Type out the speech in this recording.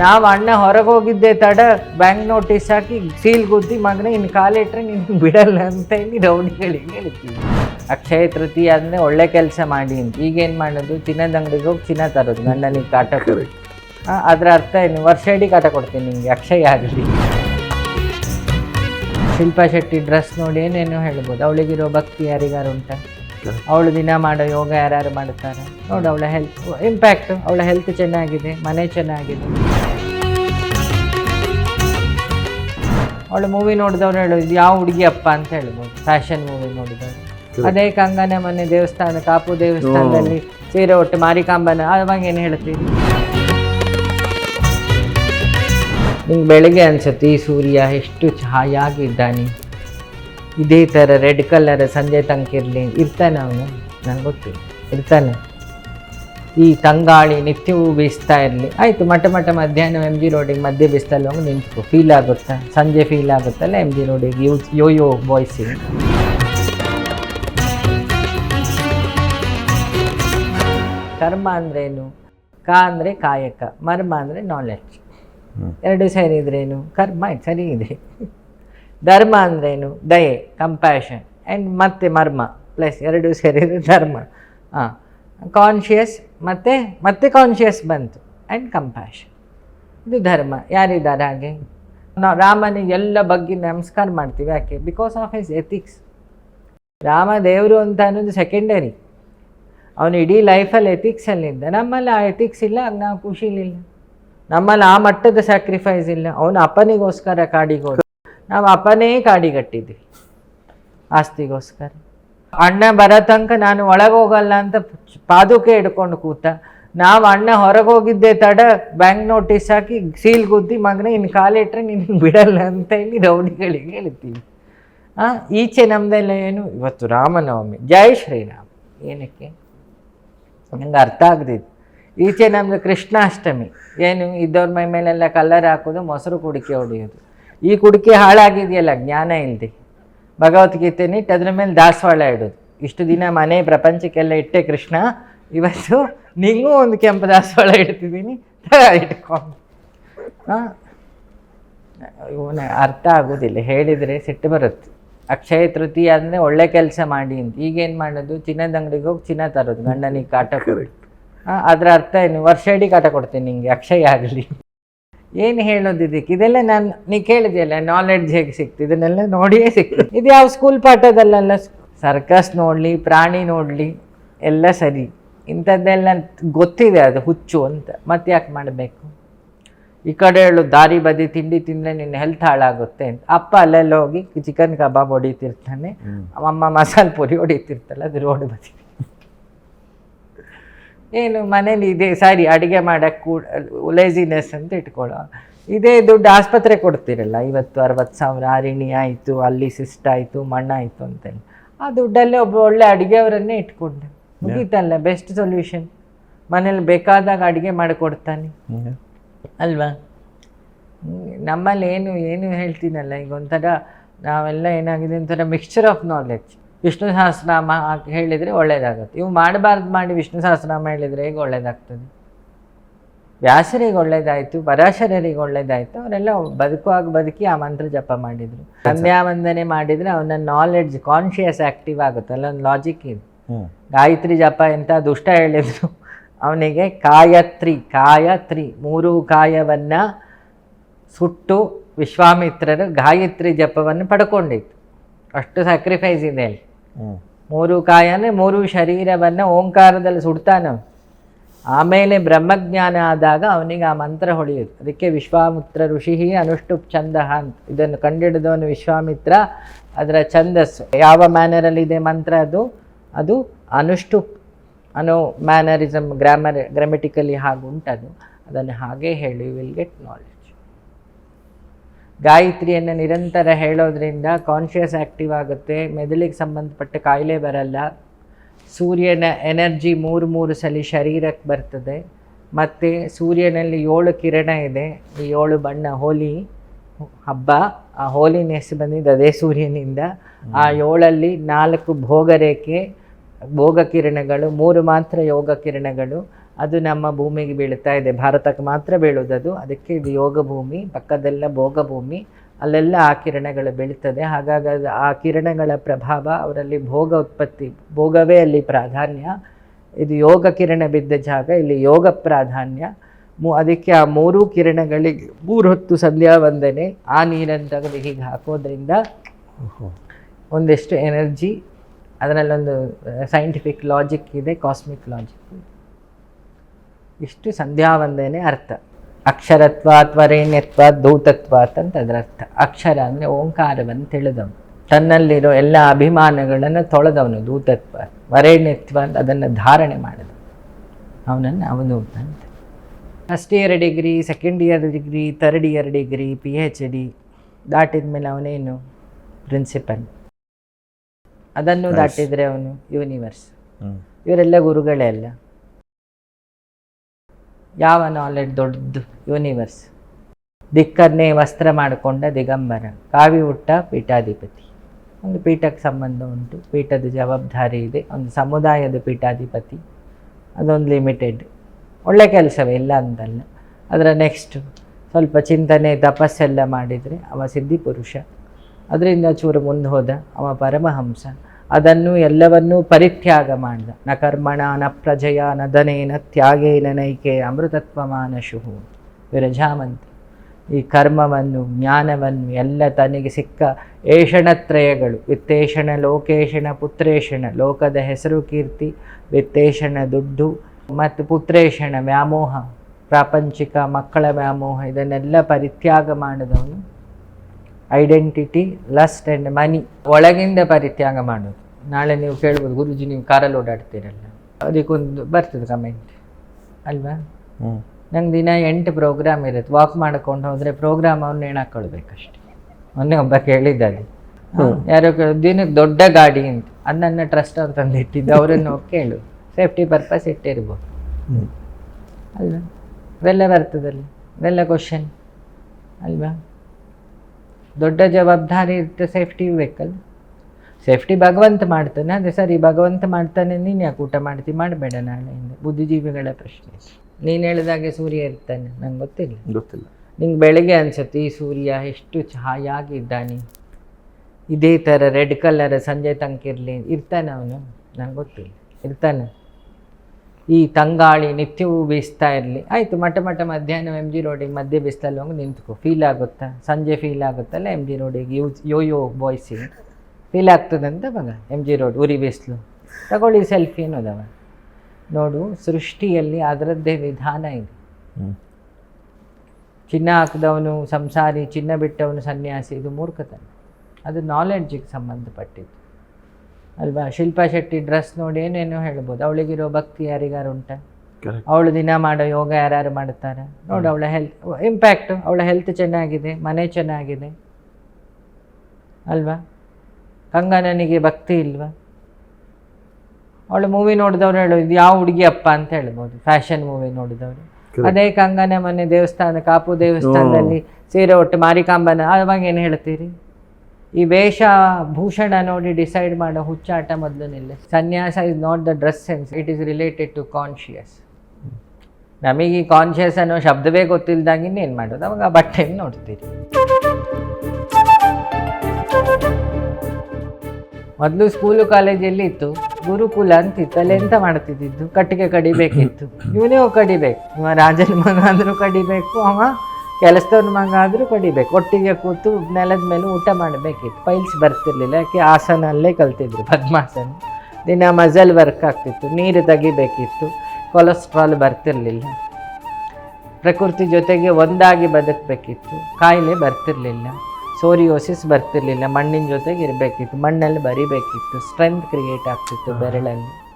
ನಾವು ಅಣ್ಣ ಹೊರಗೆ ಹೋಗಿದ್ದೆ ತಡ ಬ್ಯಾಂಕ್ ನೋಟಿಸ್ ಹಾಕಿ ಸೀಲ್ ಗುದ್ದಿ ಮಗನೇ ಇನ್ನು ಕಾಲಿಟ್ರೆ ನೀನು ಬಿಡಲ್ಲ ಅಂತ ಹೇಳಿ ರೌಡಿಗಳಿಗೆ ಹೇಳ್ತೀವಿ ಅಕ್ಷಯ ತೃತೀಯ ಅಂದರೆ ಒಳ್ಳೆ ಕೆಲಸ ಮಾಡಿ ಅಂತ. ಈಗೇನು ಮಾಡೋದು? ಚಿನ್ನದ ಅಂಗಡಿಗೆ ಹೋಗಿ ಚಿನ್ನ ತರೋದು ಗಂಡನಿಗೆ ಕಾಟ ಕೊಡಿ. ಅದರ ಅರ್ಥ ಏನು? ವರ್ಷ ಇಡೀ ಕಾಟ ಕೊಡ್ತೀನಿ ನಿಂಗೆ ಅಕ್ಷಯ ಆಗಲಿ. ಶಿಲ್ಪಾ ಶೆಟ್ಟಿ ಡ್ರೆಸ್ ನೋಡಿ ಏನೇನೋ ಹೇಳ್ಬೋದು. ಅವಳಿಗಿರೋ ಭಕ್ತಿ ಯಾರಿಗಾರು ಉಂಟ? ಅವಳು ದಿನ ಮಾಡೋ ಯೋಗ ಯಾರ್ಯಾರು ಮಾಡ್ತಾರೆ? ನೋಡು ಅವಳ ಹೆಲ್ತ್ ಇಂಪ್ಯಾಕ್ಟ್ ಅವಳ ಹೆಲ್ತ್ ಚೆನ್ನಾಗಿದೆ ಮನೆ ಚೆನ್ನಾಗಿದೆ. ಅವಳು ಮೂವಿ ನೋಡಿದವ್ರು ಹೇಳು ಇದು ಯಾವ ಹುಡುಗಿ ಅಪ್ಪ ಅಂತ ಹೇಳ್ಬೋದು. ಫ್ಯಾಷನ್ ಮೂವಿ ನೋಡಿದವರು. ಅದೇ ಕಂಗನ ಮನೆ ದೇವಸ್ಥಾನ ಕಾಪು ದೇವಸ್ಥಾನದಲ್ಲಿ ಸೀರೆ ಒಟ್ಟು ಮಾರಿಕಾಂಬನ ಅವಾಗ ಏನು ಹೇಳ್ತೀವಿ ನಿಂಗೆ ಬೆಳಿಗ್ಗೆ ಅನ್ಸುತ್ತೆ ಈ ಸೂರ್ಯ ಎಷ್ಟು ಛಾಯಾಗಿದ್ದಾನೆ. ಇದೇ ಥರ ರೆಡ್ ಕಲರ್ ಸಂಜೆ ತನಕ ಇರಲಿ ಇರ್ತಾನೆ ಅವನು ನಂಗೆ ಗೊತ್ತಿಲ್ಲ ಇರ್ತಾನೆ. ಈ ತಂಗಾಳಿ ನಿತ್ಯವೂ ಬೀಸ್ತಾ ಇರಲಿ. ಆಯಿತು ಮಟ ಮಟ ಮಧ್ಯಾಹ್ನ ಎಂ ಜಿ ರೋಡಿಗೆ ಮಧ್ಯೆ ಬೀಸ್ತಲ್ಲಿ ಹೋಗಿ ನಿಂತು ಫೀಲ್ ಆಗುತ್ತೆ? ಸಂಜೆ ಫೀಲ್ ಆಗುತ್ತಲ್ಲ ಎಂ ಜಿ ರೋಡಿಗೆ ಯೋ ಯೋ ಯೋ ಬಾಯ್ಸಿಗೆ ಕರ್ಮ ಅಂದ್ರೇನು ಕ ಅಂದರೆ ಕಾಯಕ ಮರ್ಮ ಅಂದರೆ ನಾಲೆಡ್ಜ್ ಎರಡು ಸೇರಿದ್ರೇನು ಕರ್ಮ ಸರಿ ಇದೆ. ಧರ್ಮ ಅಂದ್ರೇನು? ದಯೆ ಕಂಪ್ಯಾಷನ್ ಆ್ಯಂಡ್ ಮತ್ತೆ ಮರ್ಮ ಪ್ಲಸ್ ಎರಡು ಸೇರಿದ ಧರ್ಮ. ಹಾಂ ಕಾನ್ಷಿಯಸ್ ಮತ್ತು, ಮತ್ತೆ ಕಾನ್ಷಿಯಸ್ ಬಂತು ಆ್ಯಂಡ್ ಕಂಪ್ಯಾಷನ್ ಇದು ಧರ್ಮ. ಯಾರಿದ್ದಾರೆ ಹಾಗೆ? ನಾವು ರಾಮನಿಗೆ ಎಲ್ಲ ಬಗ್ಗೆ ನಮಸ್ಕಾರ ಮಾಡ್ತೀವಿ. ಯಾಕೆ? Because of his ethics Rama ದೇವರು ಅಂತ ಅನ್ನೋದು ಸೆಕೆಂಡರಿ ಅವನು ಇಡೀ ಲೈಫಲ್ಲಿ ಎಥಿಕ್ಸಲ್ಲಿದ್ದ ನಮ್ಮಲ್ಲಿ ಆ ಎಥಿಕ್ಸ್ ಇಲ್ಲ, ಆಗ ನಾವು ಖುಷಿಲಿಲ್ಲ. ನಮ್ಮಲ್ಲಿ ಆ ಮಟ್ಟದ ಸ್ಯಾಕ್ರಿಫೈಸ್ ಇಲ್ಲ. ಅವನು ಅಪ್ಪನಿಗೋಸ್ಕರ ಕಾಡಿಗೆ ನಾವು ಅಪ್ಪನೇ ಕಾಡಿಗಟ್ಟಿದ್ವಿ ಆಸ್ತಿಗೋಸ್ಕರ. ಅಣ್ಣ ಬರೋ ತನಕ ನಾನು ಒಳಗೆ ಹೋಗಲ್ಲ ಅಂತ ಪಾದುಕೆ ಹಿಡ್ಕೊಂಡು ಕೂತ, ನಾವು ಅಣ್ಣ ಹೊರಗೆ ಹೋಗಿದ್ದೆ ತಡ ಬ್ಯಾಂಕ್ ನೋಟಿಸ್ ಹಾಕಿ ಸೀಲ್ ಗುದ್ದಿ, ಮಗನೇ ಇನ್ನು ಕಾಲಿಟ್ರೆ ನೀನು ಬಿಡಲ್ಲ ಅಂತ ಹೇಳಿ ರೌಡಿಗಳಿಗೆ ಹೇಳ್ತೀವಿ ಹಾಂ ಈಚೆ ನಮ್ದೆಲ್ಲ ಏನು, ಇವತ್ತು ರಾಮನವಮಿ. ಜೈ ಶ್ರೀರಾಮ್. ಏನಕ್ಕೆ? ನಂಗೆ ಅರ್ಥ ಆಗದಿತ್ತು. ಈಚೆ ನಮ್ಮದು ಕೃಷ್ಣಾಷ್ಟಮಿ. ಏನು, ಇದ್ದವ್ರ ಮೈ ಮೇಲೆಲ್ಲ ಕಲ್ಲರ್ ಹಾಕೋದು, ಮೊಸರು ಕುಡಿಕೆ ಹೊಡೆಯೋದು. ಈ ಕುಡಿಕೆ ಹಾಳಾಗಿದೆಯಲ್ಲ ಜ್ಞಾನ ಇಲ್ಲದೆ ಭಗವದ್ಗೀತೆನಿ ಇಟ್ಟು ಅದ್ರ ಮೇಲೆ ದಾಸವಾಳ ಇಡೋದು. ಇಷ್ಟು ದಿನ ಮನೆ ಪ್ರಪಂಚಕ್ಕೆಲ್ಲ ಇಟ್ಟೆ ಕೃಷ್ಣ ಇವತ್ತು ನಿಂಗೂ ಒಂದು ಕೆಂಪು ದಾಸವಾಳ ಇಡ್ತಿದ್ದೀನಿ. ಹಾಂ? ಇವನ ಅರ್ಥ ಆಗೋದಿಲ್ಲ. ಹೇಳಿದರೆ ಸಿಟ್ಟು ಬರುತ್ತೆ. ಅಕ್ಷಯ ತೃತೀಯ ಅಂದರೆ ಒಳ್ಳೆ ಕೆಲಸ ಮಾಡಿ ಅಂತ. ಈಗೇನು ಮಾಡೋದು? ಚಿನ್ನದ ಅಂಗಡಿಗೆ ಹೋಗಿ ಚಿನ್ನ ತರೋದು ಗಂಡನಿಗೆ ಕಾಟ ಕೊಡ್ಬೇಕು ಹಾಂ ಅದರ ಅರ್ಥ ಏನು? ವರ್ಷ ಇಡೀ ಕಾಟ ಕೊಡ್ತೀನಿ ನಿಮಗೆ ಅಕ್ಷಯ ಆಗಲಿ. ಏನು ಹೇಳೋದು ಇದಕ್ಕೆ? ಇದೆಲ್ಲ ನಾನು ನೀ ಕೇಳಿದೆಯಲ್ಲ ನಾಲೆಡ್ಜ್ ಹೇಗೆ ಸಿಕ್ತು? ಇದನ್ನೆಲ್ಲ ನೋಡಿಯೇ ಸಿಕ್ತು. ಇದು ಯಾವ ಸ್ಕೂಲ್ ಪಾಠದಲ್ಲೆಲ್ಲ? ಸರ್ಕಸ್ ನೋಡಲಿ ಪ್ರಾಣಿ ನೋಡಲಿ ಎಲ್ಲ ಸರಿ. ಇಂಥದ್ದೆಲ್ಲ ಗೊತ್ತಿದೆ ಅದು ಹುಚ್ಚು ಅಂತ. ಮತ್ತೆ ಯಾಕೆ ಮಾಡಬೇಕು? ಈ ಕಡೆ ಹೇಳು ದಾರಿ ಬದಿ ತಿಂಡಿ ತಿಂದರೆ ನಿನ್ನ ಹೆಲ್ತ್ ಹಾಳಾಗುತ್ತೆ ಅಂತ. ಅಪ್ಪ ಅಲ್ಲೆಲ್ಲ ಹೋಗಿ ಚಿಕನ್ ಕಬಾಬ್ ಹೊಡಿತಿರ್ತಾನೆ. ಅಮ್ಮ ಮಸಾಲೆ ಪುರಿ ಹೊಡಿತಿರ್ತಲ್ಲ ಅದು ರೋಡ್ ಬದಿ. ಏನು ಮನೇಲಿ ಇದೆ ಸಾರಿ ಅಡುಗೆ ಮಾಡೋಕ್ಕೆ ಕೂಡ ಲೇಸಿನೆಸ್ ಅಂತ ಇಟ್ಕೊಳ್ಳೋ. ಇದೇ ದುಡ್ಡು ಆಸ್ಪತ್ರೆ ಕೊಡ್ತಿರಲ್ಲ ಇವತ್ತು ಅರವತ್ತು ಸಾವಿರ ಆರಿಣಿ ಆಯಿತು ಅಲ್ಲಿ ಸಿಸ್ಟ್ ಆಯಿತು ಮಣ್ಣಾಯಿತು ಅಂತೇಳಿ. ಆ ದುಡ್ಡಲ್ಲೇ ಒಬ್ಬ ಒಳ್ಳೆ ಅಡುಗೆಯವರನ್ನೇ ಇಟ್ಕೊಂಡೆ. ಮುಗೀತಲ್ಲ ಬೆಸ್ಟ್ ಸೊಲ್ಯೂಷನ್ ಮನೇಲಿ ಬೇಕಾದಾಗ ಅಡುಗೆ ಮಾಡಿಕೊಡ್ತಾನೆ. ಅಲ್ವಾ? ನಮ್ಮಲ್ಲಿ ಏನು ಏನು ಹೇಳ್ತೀನಲ್ಲ ಈಗ ಒಂಥರ ನಾವೆಲ್ಲ ಏನಾಗಿದೆ ಒಂಥರ mixture of knowledge Vishnu Sahasranama ಹೇಳಿದರೆ ಒಳ್ಳೆಯದಾಗುತ್ತೆ ಇವು ಮಾಡಬಾರ್ದು ಮಾಡಿ ವಿಷ್ಣು ಸಹಸ್ರನಾಮ ಹೇಳಿದರೆ ಹೇಗೆ ಒಳ್ಳೆಯದಾಗ್ತದೆ ವ್ಯಾಸರಿಗೆ ಒಳ್ಳೇದಾಯಿತು? ಪರಾಶರರಿಗೆ ಒಳ್ಳೇದಾಯಿತು? ಅವರೆಲ್ಲ ಬದುಕುವಾಗ ಬದುಕಿ ಆ ಮಂತ್ರ ಜಪ ಮಾಡಿದರು. ಸಂಧ್ಯಾ ವಂದನೆ ಮಾಡಿದರೆ ಅವನ ನಾಲೆಡ್ಜ್ ಕಾನ್ಷಿಯಸ್ ಆ್ಯಕ್ಟಿವ್ ಆಗುತ್ತೆ. ಅಲ್ಲೊಂದು ಲಾಜಿಕ್ ಇದೆ. ಗಾಯತ್ರಿ ಜಪ ಎಂತ ದುಷ್ಟ ಹೇಳಿದ್ರು. ಅವನಿಗೆ ಕಾಯತ್ರಿ ಕಾಯತ್ರಿ ಮೂರು ಕಾಯವನ್ನ ಸುಟ್ಟು ವಿಶ್ವಾಮಿತ್ರರು ಗಾಯತ್ರಿ ಜಪವನ್ನು ಪಡ್ಕೊಂಡಿತ್ತು. ಅಷ್ಟು ಸ್ಯಾಕ್ರಿಫೈಸ್ ಇದೆ ಅಲ್ಲಿ. ಮೂರು ಕಾಯ ಅಂದರೆ ಮೂರು ಶರೀರವನ್ನು ಓಂಕಾರದಲ್ಲಿ ಸುಡ್ತಾನೆ. ಆಮೇಲೆ ಬ್ರಹ್ಮಜ್ಞಾನ ಆದಾಗ ಅವನಿಗೆ ಆ ಮಂತ್ರ ಹೊಳೆಯುತ್ತೆ ಅದಕ್ಕೆ ವಿಶ್ವಾಮಿತ್ರ ಋಷಿ ಅನುಷ್ಠುಪ್ ಚಂದ ಅಂತ. ಇದನ್ನು ಕಂಡಿಡಿದವನು ವಿಶ್ವಾಮಿತ್ರ, ಅದರ ಛಂದಸ್ಸು. ಯಾವ ಮ್ಯಾನರಲ್ಲಿದೆ ಮಂತ್ರ ಅದು? ಅದು ಅನುಷ್ಠುಪ್ ಅನ್ನೋ ಮ್ಯಾನರಿಸಮ್ ಗ್ರಾಮರ್ ಗ್ರಾಮೆಟಿಕಲಿ ಹಾಗೆ ಉಂಟದು. ಅದನ್ನು ಹಾಗೆ ಹೇಳಿ ವಿಲ್ ಗೆಟ್ ನಾಲೆಡ್ಜ್ ಗಾಯತ್ರಿಯನ್ನು ನಿರಂತರ ಹೇಳೋದ್ರಿಂದ ಕಾನ್ಷಿಯಸ್ ಆ್ಯಕ್ಟಿವ್ ಆಗುತ್ತೆ. ಮೆದುಳಿಗೆ ಸಂಬಂಧಪಟ್ಟ ಕಾಯಿಲೆ ಬರಲ್ಲ. ಸೂರ್ಯನ ಎನರ್ಜಿ ಮೂರು ಮೂರು ಸಲ ಶರೀರಕ್ಕೆ ಬರ್ತದೆ. ಮತ್ತು ಸೂರ್ಯನಲ್ಲಿ ಏಳು ಕಿರಣ ಇದೆ. ಈ ಏಳು ಬಣ್ಣ ಹೋಲಿ ಹಬ್ಬ ಆ ಹೋಲಿನೆಸ್ ಬಂದಿದ್ದು ಅದೇ ಸೂರ್ಯನಿಂದ. ಆ ಏಳಲ್ಲಿ ನಾಲ್ಕು ಭೋಗರೇಖೆ ಭೋಗ ಕಿರಣಗಳು ಮೂರು ಮಾತ್ರ ಯೋಗ ಕಿರಣಗಳು ಅದು ನಮ್ಮ ಭೂಮಿಗೆ ಬೀಳ್ತಾ ಇದೆ. ಭಾರತಕ್ಕೆ ಮಾತ್ರ ಬೀಳೋದದು ಅದಕ್ಕೆ ಇದು ಯೋಗ ಭೂಮಿ ಪಕ್ಕದೆಲ್ಲ ಭೋಗ ಭೂಮಿ ಅಲ್ಲೆಲ್ಲ ಆ ಕಿರಣಗಳು ಬೀಳ್ತದೆ. ಹಾಗಾಗಿ ಆ ಕಿರಣಗಳ ಪ್ರಭಾವ ಅವರಲ್ಲಿ ಭೋಗ ಉತ್ಪತ್ತಿ ಭೋಗವೇ ಅಲ್ಲಿ ಪ್ರಾಧಾನ್ಯ. ಇದು ಯೋಗ ಕಿರಣ ಬಿದ್ದ ಜಾಗ ಇಲ್ಲಿ ಯೋಗ ಪ್ರಾಧಾನ್ಯ. ಮೂ ಅದಕ್ಕೆ ಆ ಮೂರೂ ಕಿರಣಗಳಿಗೆ ಮೂರು ಹೊತ್ತು ಸಂಧ್ಯಾ ವಂದನೆ. ಆ ನೀರನ್ನು ತೆಗೆದು ಹೀಗೆ ಹಾಕೋದ್ರಿಂದ ಒಂದಿಷ್ಟು ಎನರ್ಜಿ ಅದರಲ್ಲೊಂದು ಸೈಂಟಿಫಿಕ್ ಲಾಜಿಕ್ ಇದೆ ಕಾಸ್ಮಿಕ್ ಲಾಜಿಕ್ ಇಷ್ಟು ಸಂಧ್ಯಾವಂದನೆ ಅರ್ಥ. ಅಕ್ಷರತ್ವ ತ್ವರೇಣ್ಯತ್ವ ದೂತತ್ವ ಅಂತ ಅದರ ಅರ್ಥ. ಅಕ್ಷರ ಅಂದರೆ ಓಂಕಾರವನ್ನು ತಿಳಿದವನು. ತನ್ನಲ್ಲಿರೋ ಎಲ್ಲ ಅಭಿಮಾನಗಳನ್ನು ತೊಳೆದವನು ದೂತತ್ವ ವರೇಣ್ಯತ್ವ ಅಂತ ಅದನ್ನು ಧಾರಣೆ ಮಾಡಿದ. ಅವನನ್ನು ಅವನು ಅಂತ. First year degree second year degree third year degree P H D ದಾಟಿದ ಮೇಲೆ ಅವನೇನು? ಪ್ರಿನ್ಸಿಪಲ್ ಅದನ್ನು ದಾಟಿದರೆ ಅವನು ಯೂನಿವರ್ಸ್ ಇವರೆಲ್ಲ ಗುರುಗಳೇ ಅಲ್ಲ. ಯಾವ ನಾಲೆಡ್ ದೊಡ್ಡದು ಯೂನಿವರ್ಸ್ ದಿಕ್ಕನ್ನೇ ವಸ್ತ್ರ ಮಾಡಿಕೊಂಡ ದಿಗಂಬರ, ಕಾವಿ ಹುಟ್ಟ ಪೀಠಾಧಿಪತಿ. ಒಂದು ಪೀಠಕ್ಕೆ ಸಂಬಂಧ ಉಂಟು. ಪೀಠದ ಜವಾಬ್ದಾರಿ ಇದೆ. ಒಂದು ಸಮುದಾಯದ ಪೀಠಾಧಿಪತಿ. ಅದೊಂದು ಲಿಮಿಟೆಡ್ ಒಳ್ಳೆ ಕೆಲಸವೇ, ಇಲ್ಲ ಅಂತಲ್ಲ. ಅದರ ನೆಕ್ಸ್ಟ್ ಸ್ವಲ್ಪ ಚಿಂತನೆ, ತಪಸ್ಸೆಲ್ಲ ಮಾಡಿದರೆ ಅವ ಸಿದ್ಧಿ ಪುರುಷ. ಅದರಿಂದ ಚೂರು ಮುಂದೆ ಹೋದ ಅವ ಪರಮಹಂಸ. ಅದನ್ನು ಎಲ್ಲವನ್ನೂ ಪರಿತ್ಯಾಗ ಮಾಡಿದ. ನ ಕರ್ಮಣ, ನ ಪ್ರಜಯ, ನ ತ್ಯಾಗೇನ ನೈಕೆ, ಅಮೃತತ್ವಮಾನ ವಿರಜಾಮಂತ ಈ ಕರ್ಮವನ್ನು, ಜ್ಞಾನವನ್ನು ಎಲ್ಲ ತನಗೆ ಸಿಕ್ಕ ಏಷಣತ್ರಯಗಳು, ವಿತ್ತೇಷಣ ಲೋಕೇಶಣ ಪುತ್ರೇಷಣ, ಲೋಕದ ಹೆಸರು ಕೀರ್ತಿ, ವಿತ್ತೇಷಣ, ದುಡ್ಡು ಮತ್ತು ಪುತ್ರೇಷಣ, ವ್ಯಾಮೋಹ, ಪ್ರಾಪಂಚಿಕ ಮಕ್ಕಳ ವ್ಯಾಮೋಹ, ಇದನ್ನೆಲ್ಲ ಪರಿತ್ಯಾಗ ಮಾಡಿದವನು ಐಡೆಂಟಿಟಿ ಲಸ್ಟ್ ಆ್ಯಂಡ್ ಮನಿ ಒಳಗಿಂದ ಪರಿತ್ಯಾಗ ಮಾಡೋದು ನಾಳೆ ನೀವು ಕೇಳ್ಬೋದು ಗುರುಜಿ ನೀವು ಕಾರಲ್ಲಿ ಓಡಾಡ್ತೀರಲ್ಲ. ಅದಕ್ಕೊಂದು ಬರ್ತದೆ ಕಮೆಂಟ್ ಅಲ್ವಾ? ನಂಗೆ ದಿನ ಎಂಟು ಪ್ರೋಗ್ರಾಮ್ ಇರುತ್ತೆ. ವಾಕ್ ಮಾಡ್ಕೊಂಡು ಹೋದರೆ ಪ್ರೋಗ್ರಾಮ್ ಅವ್ನು ನೇಣಾಕೊಳ್ಬೇಕಷ್ಟೆ. ಮೊನ್ನೆ ಒಬ್ಬ ಕೇಳಿದ್ದಲ್ಲಿ ಯಾರೋ ಕೇಳ್- ದಿನಕ್ಕೆ ದೊಡ್ಡ ಗಾಡಿ ಅಂತ. ಅದು ನನ್ನ ಟ್ರಸ್ಟ್ ಅಂತಂದು ಇಟ್ಟಿದ್ದು ಅವರನ್ನು ಕೇಳು. ಸೇಫ್ಟಿ ಪರ್ಪಸ್ ಇಟ್ಟಿರ್ಬೋದು ಅಲ್ವಾ? ಇವೆಲ್ಲ ಬರ್ತದಲ್ಲ. ಇವೆಲ್ಲ ಕ್ವಶನ್ ಅಲ್ವಾ? ದೊಡ್ಡ ಜವಾಬ್ದಾರಿ ಇರುತ್ತೆ ಸೇಫ್ಟಿ ವೆಹಿಕಲ್ ಸೇಫ್ಟಿ ಭಗವಂತ ಮಾಡ್ತಾನೆ ಅದೇ ಸರಿ ಭಗವಂತ ಮಾಡ್ತಾನೆ ನೀನು ಯಾಕೆ ಊಟ ಮಾಡ್ತಿ? ಮಾಡಬೇಡ ನಾಳೆಯಿಂದ ಬುದ್ಧಿಜೀವಿಗಳ ಪ್ರಶ್ನೆ. ನೀನು ಹೇಳಿದಾಗೆ ಸೂರ್ಯ ಇರ್ತಾನೆ ನಂಗೆ ಗೊತ್ತಿಲ್ಲ. ಗೊತ್ತಿಲ್ಲ. ನಿಂಗೆ ಬೆಳಗ್ಗೆ ಅನಿಸುತ್ತೆ ಈ ಸೂರ್ಯ ಎಷ್ಟು ಛಾಯಾಗಿದ್ದಾನೆ? ಇದೇ ಥರ ರೆಡ್ ಕಲರ್ ಸಂಜೆ ತನಕ ಇರಲಿ ಇರ್ತಾನೆ ಅವನು ನಂಗೆ ಗೊತ್ತಿಲ್ಲ. ಇರ್ತಾನೆ. ಈ ತಂಗಾಳಿ ನಿತ್ಯವೂ ಬೀಸ್ತಾ ಇರಲಿ. ಆಯಿತು ಮಠ ಮಠ ಮಧ್ಯಾಹ್ನ ಎಂ ಜಿ ರೋಡಿಗೆ ಮಧ್ಯೆ ಬಿಸ್ತಲ್ಲಿ ಹೋಗಿ ನಿಂತ್ಕೊ. ಫೀಲ್ ಆಗುತ್ತಾ? ಸಂಜೆ ಫೀಲ್ ಆಗುತ್ತಲ್ಲ ಎಂ ಜಿ ರೋಡಿಗೆ ಯೂಸ್ ಯೋ ಯೋ ಬಾಯ್ಸಿಗೆ ಫೀಲ್ ಆಗ್ತದಂತ ಮಗ ಎಂ ಜಿ ರೋಡ್ ಉರಿ ಬಿಸಿಲು. ತಗೊಳ್ಳಿ ಸೆಲ್ಫಿ ಅನ್ನೋದವ. ನೋಡು ಸೃಷ್ಟಿಯಲ್ಲಿ ಅದರದ್ದೇ ವಿಧಾನ ಇದೆ. ಚಿನ್ನ ಹಾಕಿದವನು ಸಂಸಾರಿ ಚಿನ್ನ ಬಿಟ್ಟವನು ಸನ್ಯಾಸಿ ಇದು ಮೂರ್ಖತನ. ಅದು ನಾಲೆಡ್ಜಿಗೆ ಸಂಬಂಧಪಟ್ಟಿದ್ದು. ಅಲ್ವಾ? ಶಿಲ್ಪಾ ಶೆಟ್ಟಿ ಡ್ರೆಸ್ ನೋಡಿ ಏನೇನೋ ಹೇಳ್ಬೋದು. ಅವಳಿಗಿರೋ ಭಕ್ತಿ ಯಾರಿಗಾರು ಉಂಟ? ಅವಳು ದಿನ ಮಾಡೋ ಯೋಗ ಯಾರ್ಯಾರು ಮಾಡ್ತಾರೆ? ನೋಡಿ ಅವಳ ಹೆಲ್ತ್ ಇಂಪ್ಯಾಕ್ಟ್ ಅವಳ ಹೆಲ್ತ್ ಚೆನ್ನಾಗಿದೆ ಮನೆ ಚೆನ್ನಾಗಿದೆ. ಅಲ್ವಾ? ಕಂಗನನಿಗೆ ಭಕ್ತಿ ಇಲ್ವಾ? ಅವಳು ಮೂವಿ ನೋಡಿದವ್ರು ಹೇಳೋ ಇದು ಯಾವ ಹುಡುಗಿ ಅಪ್ಪ? ಅಂತ ಹೇಳ್ಬೋದು. ಫ್ಯಾಷನ್ ಮೂವಿ ನೋಡಿದವರು. ಅದೇ ಕಂಗನ ಮನೆ ದೇವಸ್ಥಾನ ಕಾಪು ದೇವಸ್ಥಾನದಲ್ಲಿ ಸೀರೆ ಒಟ್ಟು ಮಾರಿಕಾಂಬನ ಅವಾಗ ಏನು ಹೇಳ್ತೀರಿ? ಈ ವೇಷ ಭೂಷಣ ನೋಡಿ ಡಿಸೈಡ್ ಮಾಡೋ ಹುಚ್ಚಾಟ ಮೊದಲು ನಿಲ್ಲ. ಸನ್ಯಾಸ is not the dress sense it is related to conscious ನಮಗೆ ಈ ಕಾನ್ಷಿಯಸ್ ಅನ್ನೋ ಶಬ್ದವೇ ಗೊತ್ತಿಲ್ದಾಗ ಇನ್ನೇನು ಮಾಡೋದು? ಅವಾಗ ಆ ಬಟ್ಟೆಯನ್ನು ನೋಡ್ತೀರಿ. ಮೊದಲು ಸ್ಕೂಲು ಕಾಲೇಜಲ್ಲಿ ಇತ್ತು. ಗುರುಕುಲ ಅಂತಿತ್ತು ಅಲ್ಲಿ ಎಂತ ಮಾಡ್ತಿದ್ದಿದ್ದು? ಕಟ್ಟಿಗೆ ಕಡಿಬೇಕಿತ್ತು. ಇವನೇ ಕಡಿಬೇಕು? ಇವ ರಾಜನ ಮಗ ಅಂದ್ರೂ ಕಡಿಬೇಕು, ಅವ ಕೆಲಸದವ್ರ ಮಗ ಆದರೂ ಕಡಿಬೇಕು ಒಟ್ಟಿಗೆ ಕೂತು ನೆಲದ ಮೇಲೆ ಊಟ ಮಾಡಬೇಕಿತ್ತು. ಪೈಲ್ಸ್ ಬರ್ತಿರ್ಲಿಲ್ಲ. ಯಾಕೆ? ಆಸನ ಅಲ್ಲೇ ಕಲ್ತಿದ್ರು ಪದ್ಮಾಸನ. ದಿನ ಮಜಲ್ ವರ್ಕ್ ಆಗ್ತಿತ್ತು. ನೀರು ತೆಗಿಬೇಕಿತ್ತು. ಕೊಲೆಸ್ಟ್ರಾಲ್ ಬರ್ತಿರಲಿಲ್ಲ. ಪ್ರಕೃತಿ ಜೊತೆಗೆ ಒಂದಾಗಿ ಬದುಕಬೇಕಿತ್ತು. ಕಾಯಿಲೆ ಬರ್ತಿರ್ಲಿಲ್ಲ. ಸೋರಿಯೋಸಿಸ್ ಬರ್ತಿರಲಿಲ್ಲ. ಮಣ್ಣಿನ ಜೊತೆಗೆ ಇರಬೇಕಿತ್ತು. ಮಣ್ಣಲ್ಲಿ ಬರಿಬೇಕಿತ್ತು. ಸ್ಟ್ರೆಂತ್ ಕ್ರಿಯೇಟ್ ಆಗ್ತಿತ್ತು ಬೆರಳಲ್ಲಿ.